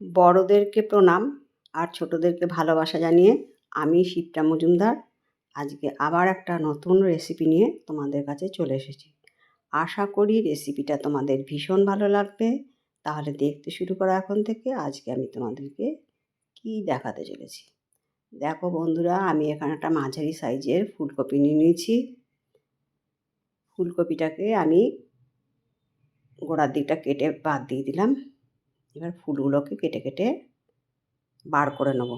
বড়োদেরকে প্রণাম আর ছোটোদেরকে ভালোবাসা জানিয়ে আমি শিবটা মজুমদার। আজকে আবার একটা নতুন রেসিপি নিয়ে তোমাদের কাছে চলে এসেছি। আশা করি রেসিপিটা তোমাদের ভীষণ ভালো লাগবে। তাহলে দেখতে শুরু করো এখন থেকে। আজকে আমি তোমাদেরকে কি দেখাতে চলেছি। দেখো বন্ধুরা, আমি এখানে একটা মাঝারি সাইজের ফুলকপি নিয়ে নিয়েছি। ফুলকপিটাকে আমি গোড়ার দিকটা কেটে বাদ দিয়ে দিলাম। এবার ফুলগুলোকে কেটে কেটে বার করে নেব।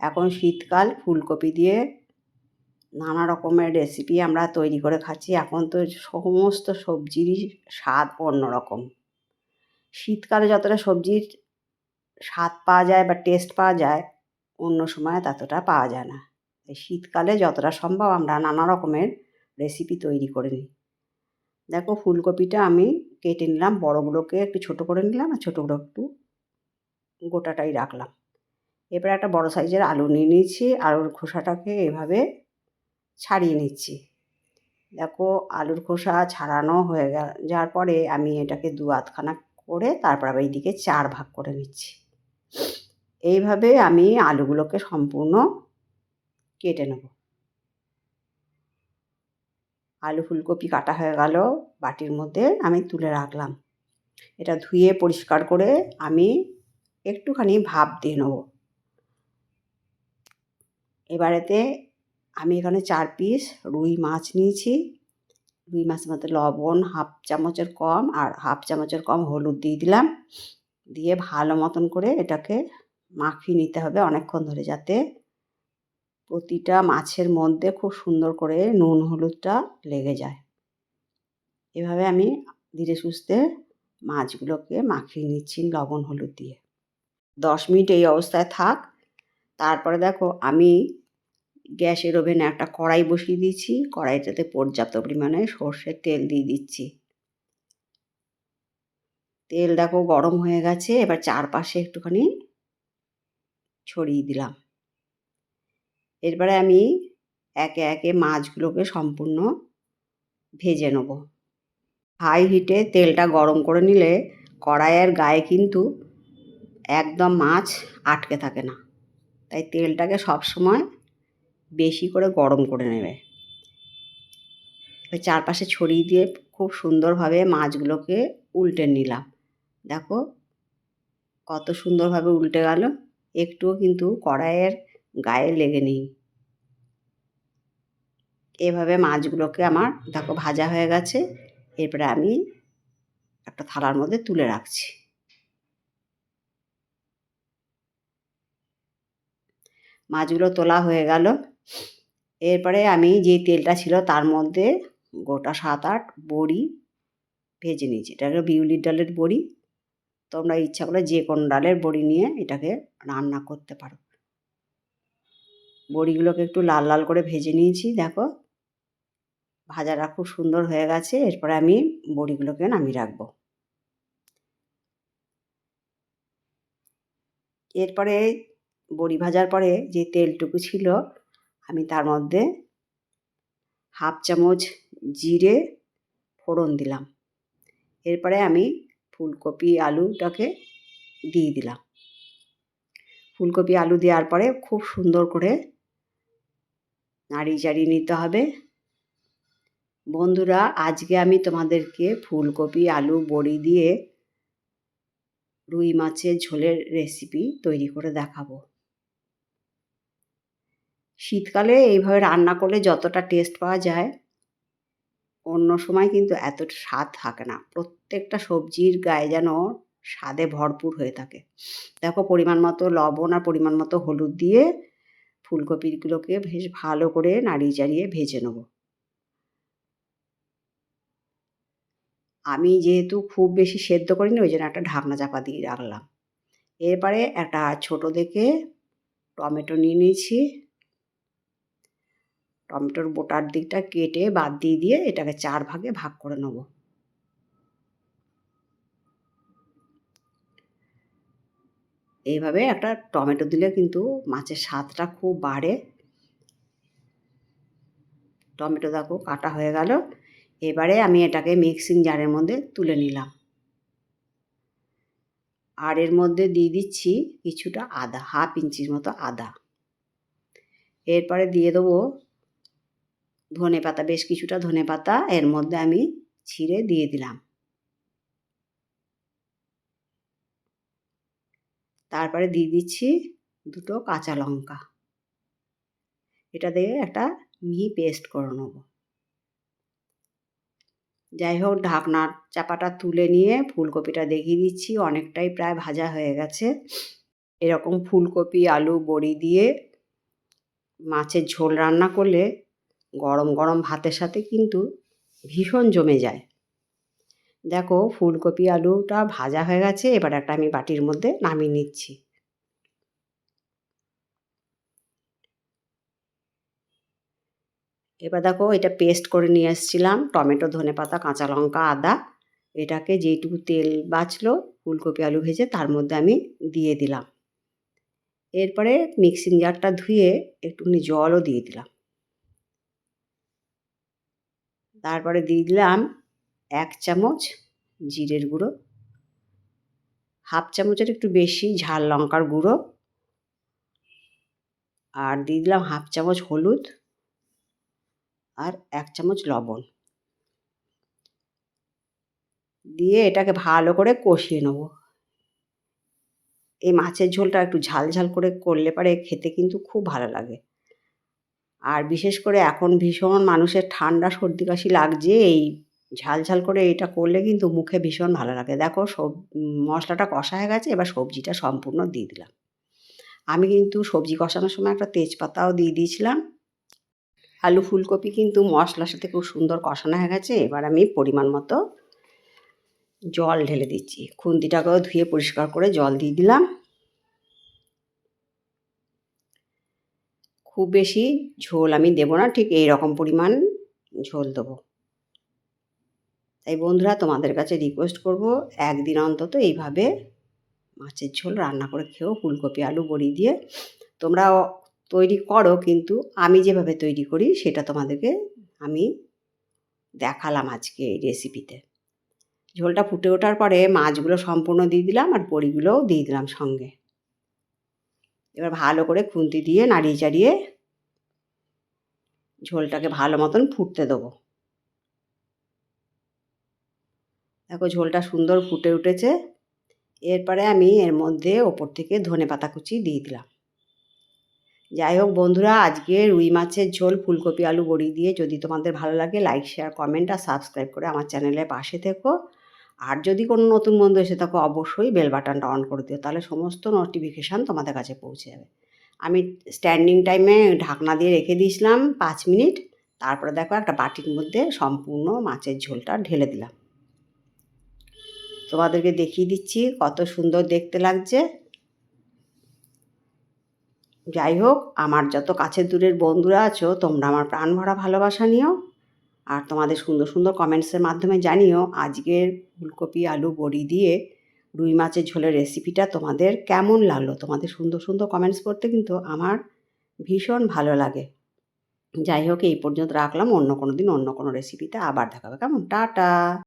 এখন শীতকাল, ফুলকপি দিয়ে নানা রকমের রেসিপি আমরা তৈরি করে খাচ্ছি। এখন তো সমস্ত সবজিরই স্বাদ অন্যরকম। শীতকালে যতটা সবজির স্বাদ পাওয়া যায় বা টেস্ট পাওয়া যায়, অন্য সময় ততটা পাওয়া যায় না। এই শীতকালে যতটা সম্ভব আমরা নানা রকমের রেসিপি তৈরি করে নিই। দেখো ফুলকপিটা আমি কেটে নিলাম বড়গুলোকে একটু ছোটো করে নিলাম আর ছোটোগুলো একটু গোটাটাই রাখলাম। এবার একটা বড় সাইজের আলু নিয়ে নিয়েছি আলুর খোসাটাকে এভাবে ছাড়িয়ে নিচ্ছি। দেখো আলুর খোসা ছাড়ানো হয়ে গেল, যাওয়ার পরে আমি এটাকে দু আধখানা করে তারপর আবার এইদিকে চার ভাগ করে নিচ্ছি। এইভাবে আমি আলুগুলোকে সম্পূর্ণ কেটে নেব। আলু ফুলকপি কাটা হয়ে গেল, বাটির মধ্যে আমি তুলে রাখলাম। এটা ধুয়ে পরিষ্কার করে আমি একটুখানি ভাপ দিয়ে নেব। এবারেতে আমি এখানে চার পিস রুই মাছ নিয়েছি। রুই মাছের মধ্যে লবণ হাফ চামচের কম আর হাফ চামচের কম হলুদ দিয়ে দিলাম। দিয়ে ভালো মতন করে এটাকে মাখিয়ে নিতে হবে অনেকক্ষণ ধরে যাতে প্রতিটা মাছের মধ্যে খুব সুন্দর করে নুন হলুদটা লেগে যায়। এভাবে আমি ধীরে সুস্থে মাছগুলোকে মাখিয়ে নিচ্ছি লবণ হলুদ দিয়ে। দশ মিনিট এই অবস্থায় থাক। তারপরে দেখো আমি গ্যাসের ওভেনে একটা কড়াই বসিয়ে দিয়েছি। কড়াইটাতে পর্যাপ্ত পরিমাণে সর্ষের তেল দিয়ে দিচ্ছি। তেল দেখো গরম হয়ে গেছে। এবার চারপাশে একটুখানি ছড়িয়ে দিলাম। এরপরে আমি একে একে মাছগুলোকে সম্পূর্ণ ভেজে নেব। হাই হিটে তেলটা গরম করে নিলে কড়াইয়ের গায়ে কিন্তু একদম মাছ আটকে থাকে না। তাই তেলটাকে সবসময় বেশি করে গরম করে নেবে। চারপাশে ছড়িয়ে দিয়ে খুব সুন্দরভাবে মাছগুলোকে উল্টে নিলাম। দেখো কত সুন্দরভাবে উল্টে গেল। একটুও কিন্তু কড়াইয়ের গায়ে লেগে নেই। এভাবে মাছগুলোকে আমার দেখো ভাজা হয়ে গেছে। এরপরে আমি একটা থালার মধ্যে তুলে রাখছি। মাছগুলো তোলা হয়ে গেল। এরপরে আমি যে তেলটা ছিল তার মধ্যে গোটা সাত আট বড়ি ভেজে নিয়েছি। এটা হলো বিউলির ডালের বড়ি। তোমরা ইচ্ছা করলে যে কোনো ডালের বড়ি নিয়ে এটাকে রান্না করতে পারো। বড়িগুলোকে একটু লাল লাল করে ভেজে নিয়েছি, দেখো। ভাজাটা খুব সুন্দর হয়ে গেছে, এরপরে আমি বড়িগুলোকে নামিয়ে রাখব। এরপরে বড়ি ভাজার পরে যে তেলটুকু ছিল, আমি তার মধ্যে হাফ চামচ জিরে ফোড়ন দিলাম। এরপরে আমি ফুলকপি আলুটাকে দিয়ে দিলাম। ফুলকপি আলু দেওয়ার পরে খুব সুন্দর করে নাড়িয়ে চাড়িয়ে নিতে হবে। বন্ধুরা, আজকে আমি তোমাদেরকে ফুলকপি, আলু, বড়ি দিয়ে রুই মাছের ঝোলের রেসিপি তৈরি করে দেখাবো। শীতকালে এইভাবে রান্না করলে যতটা টেস্ট পাওয়া যায়, অন্য সময় কিন্তু এতটা স্বাদ থাকে না। প্রত্যেকটা সবজির গায়ে যেন স্বাদে ভরপুর হয়ে থাকে। দেখো, পরিমাণ মতো লবণ আর পরিমাণ মতো হলুদ দিয়ে ফুলকপিগুলোকে বেশ ভালো করে নাড়িয়ে চাড়িয়ে ভেজে নেব। আমি যেহেতু খুব বেশি সেদ্ধ করিনি, ওই জন্য একটা ঢাকনা চাপা দিয়ে রাখলাম। এরপরে একটা ছোট দেখে টমেটো নিয়ে নিয়েছি। টমেটোর বোটার দিকটা কেটে বাদ দিয়ে দিয়ে এটাকে চার ভাগে ভাগ করে নেব। এইভাবে একটা টমেটো দিলে কিন্তু মাছের স্বাদটা খুব বাড়ে। টমেটো দেখো কাটা হয়ে গেল। এবারে আমি এটাকে মিক্সিং জারের মধ্যে তুলে নিলাম। আর এর মধ্যে দিয়ে দিচ্ছি কিছুটা আদা, হাফ ইঞ্চির মতো আদা। এরপরে দিয়ে দেবো ধনে পাতা বেশ কিছুটা ধনে পাতা এর মধ্যে আমি ছিঁড়ে দিয়ে দিলাম। তারপরে দিয়ে দিচ্ছি দুটো কাঁচা লঙ্কা। এটা দিয়ে একটা মিহি পেস্ট করে নেব। যাই হোক ঢাকনার চাপাটা তুলে নিয়ে ফুলকপিটা দেখিয়ে দিচ্ছি, অনেকটাই প্রায় ভাজা হয়ে গেছে। এরকম ফুলকপি, আলু, বড়ি দিয়ে মাছের ঝোল রান্না করলে গরম গরম ভাতের সাথে কিন্তু ভীষণ জমে যায়। দেখো ফুলকপি, আলুটা ভাজা হয়ে গেছে, এবার একটা আমি বাটির মধ্যে নামিয়ে নিচ্ছি। এবার দেখো এটা পেস্ট করে নিয়ে এসেছিলাম, টমেটো ধনে পাতা কাঁচা লঙ্কা, আদা। এটাকে যেইটুকু তেল বাঁচলো, ফুলকপি, আলু ভেজে তার মধ্যে আমি দিয়ে দিলাম। এরপরে মিক্সিং জারটা ধুয়ে একটুখানি জলও দিয়ে দিলাম। তারপরে দিয়ে দিলাম এক চামচ জিরের গুঁড়ো, হাফ চামচের একটু বেশি ঝাল লঙ্কার গুঁড়ো আর দিয়ে দিলাম হাফ চামচ হলুদ আর এক চামচ লবণ। দিয়ে এটাকে ভালো করে কষিয়ে নেব। এই মাছের ঝোলটা একটু ঝাল ঝাল করে করলে পারে খেতে কিন্তু খুব ভালো লাগে। আর বিশেষ করে এখন ভীষণ মানুষের ঠান্ডা, সর্দি, কাশি লাগছে, এই ঝাল ঝাল করে এটা করলে কিন্তু মুখে ভীষণ ভালো লাগে। দেখো সব মশলাটা কষা হয়ে গেছে, এবার সবজিটা সম্পূর্ণ দিয়ে দিলাম। আমি কিন্তু সবজি কষানোর সময় একটা তেজপাতাও দিয়ে দিয়েছিলাম। আলু ফুলকপি কিন্তু মশলার সাথে খুব সুন্দর কষানো হয়ে গেছে, এবার আমি পরিমাণ মতো জল ঢেলে দিচ্ছি। খুন্তিটাকেও ধুয়ে পরিষ্কার করে জল দিয়ে দিলাম। খুব বেশি ঝোল আমি দেবো না, ঠিক এই রকম পরিমাণ ঝোল দেবো। তাই বন্ধুরা, তোমাদের কাছে রিকোয়েস্ট করব, একদিন অন্তত এইভাবে মাছের ঝোল রান্না করে খেয়েও ফুলকপি, আলু, বড়ি দিয়ে তোমরা তৈরি করো, কিন্তু আমি যেভাবে তৈরি করি সেটা তোমাদেরকে আমি দেখালাম আজকে এই রেসিপিতে ঝোলটা ফুটে ওঠার পরে মাছগুলো সম্পূর্ণ দিয়ে দিলাম আর বড়িগুলোও দিয়ে দিলাম সঙ্গে। এবার ভালো করে খুন্তি দিয়ে নাড়িয়ে চাড়িয়ে ঝোলটাকে ভালো মতন ফুটতে দেবো। দেখো ঝোলটা সুন্দর ফুটে উঠেছে। এরপরে আমি এর মধ্যে ওপর থেকে ধনে পাতা কুচি দিয়ে দিলাম। যাই হোক বন্ধুরা, আজকে রুই মাছের ঝোল, ফুলকপি, আলু, বড়ি দিয়ে যদি তোমাদের ভালো লাগে লাইক শেয়ার কমেন্ট আর সাবস্ক্রাইব করে আমার চ্যানেলের পাশে থেকো। আর যদি কোনো নতুন বন্ধু এসে থাকো, অবশ্যই বেল বাটনটা অন করে দিও, তাহলে সমস্ত নোটিফিকেশান তোমাদের কাছে পৌঁছে যাবে। আমি স্ট্যান্ডিং টাইমে ঢাকনা দিয়ে রেখে দিয়েছিলাম পাঁচ মিনিট। তারপরে দেখো একটা বাটির মধ্যে সম্পূর্ণ মাছের ঝোলটা ঢেলে দিলাম। তোমাদেরকে দেখিয়ে দিচ্ছি কত সুন্দর দেখতে লাগছে। যাই হোক, আমার যত কাছের দূরের বন্ধুরা আছো, তোমরা আমার প্রাণ ভরা ভালোবাসা নিও। আর তোমাদের সুন্দর সুন্দর কমেন্টসের মাধ্যমে জানিও আজকের ফুলকপি, আলু, বড়ি দিয়ে রুই মাছের ঝোলের রেসিপিটা তোমাদের কেমন লাগল? তোমাদের সুন্দর সুন্দর কমেন্টস পড়তে কিন্তু আমার ভীষণ ভালো লাগে। যাই হোক, এই পর্যন্ত রাখলাম। অন্য কোনো দিন অন্য কোনো রেসিপিতে আবার দেখাবে। কেমন? টাটা!